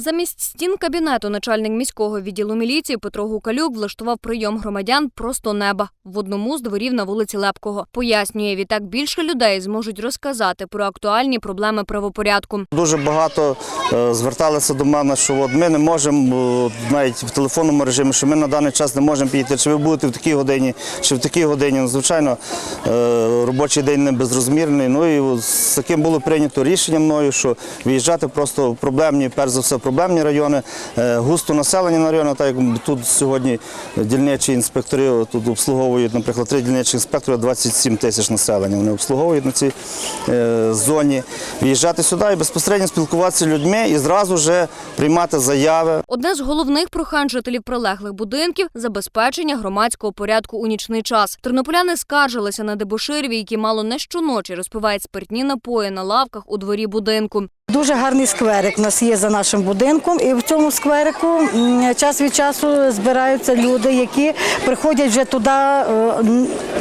Замість стін кабінету начальник міського відділу міліції Петро Гукалюк влаштував прийом громадян просто неба в одному з дворів на вулиці Лепкого. Пояснює, відтак більше людей зможуть розказати про актуальні проблеми правопорядку. Дуже багато е, зверталися до мене, що от ми не можемо е, навіть в телефонному режимі, що ми на даний час не можемо піти, чи ви будете в такій годині, чи в такій годині. Ну, звичайно, е, робочий день не безрозмірний. Ну і з таким було прийнято рішення мною, що виїжджати просто проблемні, перш за все, проблемні райони, е, густо населені на райони, так як тут сьогодні дільничі інспектори тут обслуговують, наприклад, три дільничі інспектори, 27 тисяч населення. Вони обслуговують на цій е, зоні. Виїжджати сюди і безпосередньо спілкуватися з людьми і зразу вже приймати заяви. Одне з головних прохань жителів прилеглих будинків забезпечення громадського порядку у нічний час. Тернополяни скаржилися на дебоширів, які мало не щоночі розпивають спиртні напої на лавках у дворі будинку. Дуже гарний скверик у нас є за нашим будинком, і в цьому скверику час від часу збираються люди, які приходять вже туди е,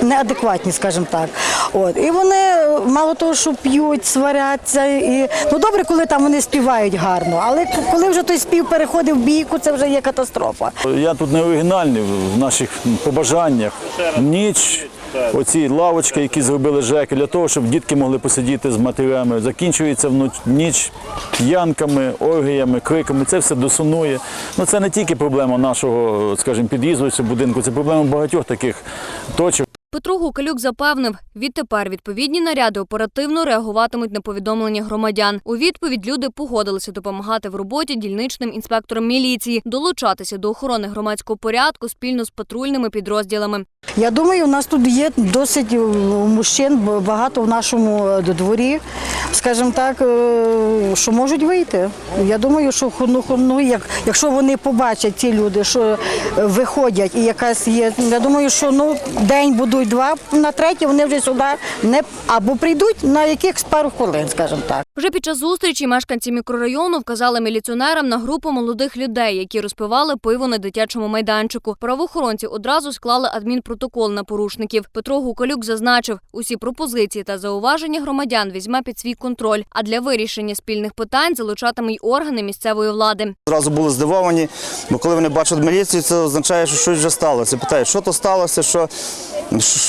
неадекватні, скажімо так. От і вони е, мало того, що п'ють, сваряться. І ну добре, коли там вони співають гарно, але коли вже той спів переходить в бійку, це вже є катастрофа. Я тут не оригінальний в наших побажаннях. Ніч, оці лавочки, які зробили ЖЕКи, для того, щоб дітки могли посидіти з матерями. Закінчується в ніч п'янками, оргіями, криками. Це все досунує. Ну це не тільки проблема нашого, скажімо, під'їзду цього будинку, це проблема багатьох таких точок. Петро Гукалюк запевнив, відтепер відповідні наряди оперативно реагуватимуть на повідомлення громадян. У відповідь люди погодилися допомагати в роботі дільничним інспекторам міліції, долучатися до охорони громадського порядку спільно з патрульними підрозділами. Я думаю, у нас тут є досить е, мужчин багато в нашому е, дворі, скажімо так, е, що можуть вийти. Я думаю, що ну, ну, як, якщо вони побачать ці люди, що е, виходять і якась є, я думаю, що ну день будуть два, на третій вони вже сюди не або прийдуть на якихось пару хвилин, скажімо так. Вже під час зустрічі мешканці мікрорайону вказали міліціонерам на групу молодих людей, які розпивали пиво на дитячому майданчику. Правоохоронці одразу склали адмінпротокол на порушників. Петро Гукалюк зазначив, усі пропозиції та зауваження громадян візьме під свій контроль. А для вирішення спільних питань залучатиме й органи місцевої влади. Зразу були здивовані, бо коли вони бачать міліцію, це означає, що щось вже сталося. Питають, що то сталося, що,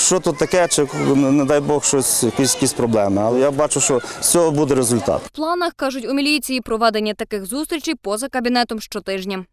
що тут таке, чи не, не дай Бог щось, якісь, якісь проблеми. Але я бачу, що з цього буде результат. В планах кажуть у міліції проведення таких зустрічей поза кабінетом щотижня.